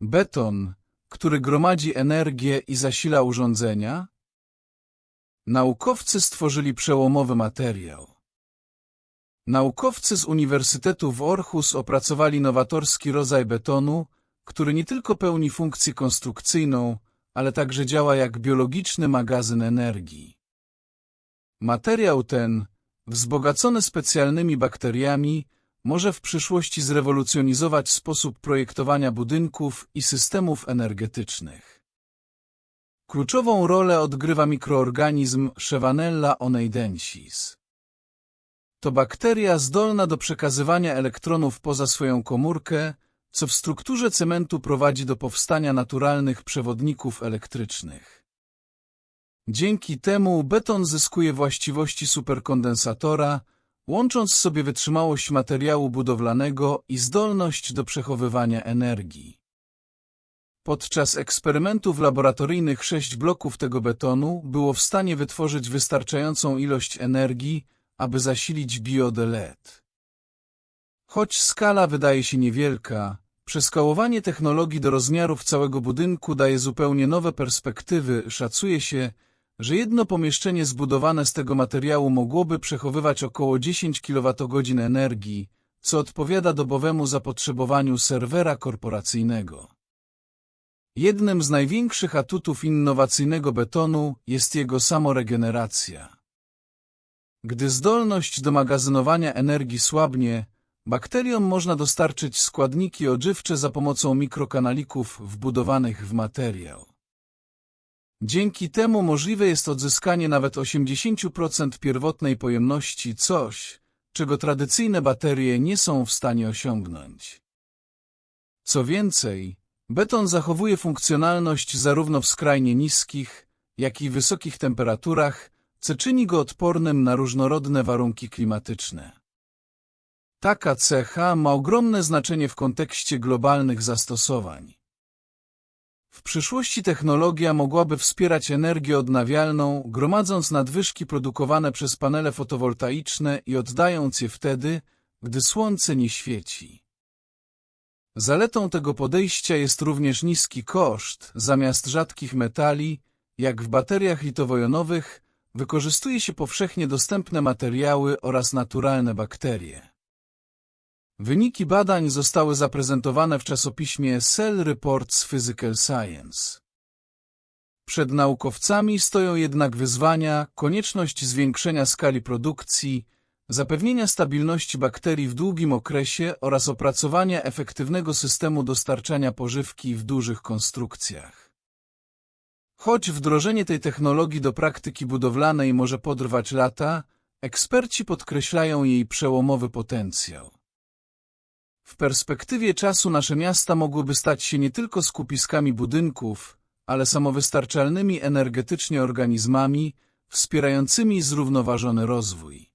Beton, który gromadzi energię i zasila urządzenia? Naukowcy stworzyli przełomowy materiał. Naukowcy z Uniwersytetu w Orhus opracowali nowatorski rodzaj betonu, który nie tylko pełni funkcję konstrukcyjną, ale także działa jak biologiczny magazyn energii. Materiał ten, wzbogacony specjalnymi bakteriami, może w przyszłości zrewolucjonizować sposób projektowania budynków i systemów energetycznych. Kluczową rolę odgrywa mikroorganizm Shevanella oneidensis. To bakteria zdolna do przekazywania elektronów poza swoją komórkę, co w strukturze cementu prowadzi do powstania naturalnych przewodników elektrycznych. Dzięki temu beton zyskuje właściwości superkondensatora, łącząc sobie wytrzymałość materiału budowlanego i zdolność do przechowywania energii. Podczas eksperymentów laboratoryjnych sześć bloków tego betonu było w stanie wytworzyć wystarczającą ilość energii, aby zasilić diodę LED. Choć skala wydaje się niewielka, przeskalowanie technologii do rozmiarów całego budynku daje zupełnie nowe perspektywy. Szacuje się, że jedno pomieszczenie zbudowane z tego materiału mogłoby przechowywać około 10 kWh energii, co odpowiada dobowemu zapotrzebowaniu serwera korporacyjnego. Jednym z największych atutów innowacyjnego betonu jest jego samoregeneracja. Gdy zdolność do magazynowania energii słabnie, bakteriom można dostarczyć składniki odżywcze za pomocą mikrokanalików wbudowanych w materiał. Dzięki temu możliwe jest odzyskanie nawet 80% pierwotnej pojemności, coś, czego tradycyjne baterie nie są w stanie osiągnąć. Co więcej, beton zachowuje funkcjonalność zarówno w skrajnie niskich, jak i wysokich temperaturach, co czyni go odpornym na różnorodne warunki klimatyczne. Taka cecha ma ogromne znaczenie w kontekście globalnych zastosowań. W przyszłości technologia mogłaby wspierać energię odnawialną, gromadząc nadwyżki produkowane przez panele fotowoltaiczne i oddając je wtedy, gdy słońce nie świeci. Zaletą tego podejścia jest również niski koszt. Zamiast rzadkich metali, jak w bateriach litowo-jonowych, wykorzystuje się powszechnie dostępne materiały oraz naturalne bakterie. Wyniki badań zostały zaprezentowane w czasopiśmie Cell Reports Physical Science. Przed naukowcami stoją jednak wyzwania, konieczność zwiększenia skali produkcji, zapewnienia stabilności bakterii w długim okresie oraz opracowania efektywnego systemu dostarczania pożywki w dużych konstrukcjach. Choć wdrożenie tej technologii do praktyki budowlanej może potrwać lata, eksperci podkreślają jej przełomowy potencjał. W perspektywie czasu nasze miasta mogłyby stać się nie tylko skupiskami budynków, ale samowystarczalnymi energetycznie organizmami, wspierającymi zrównoważony rozwój.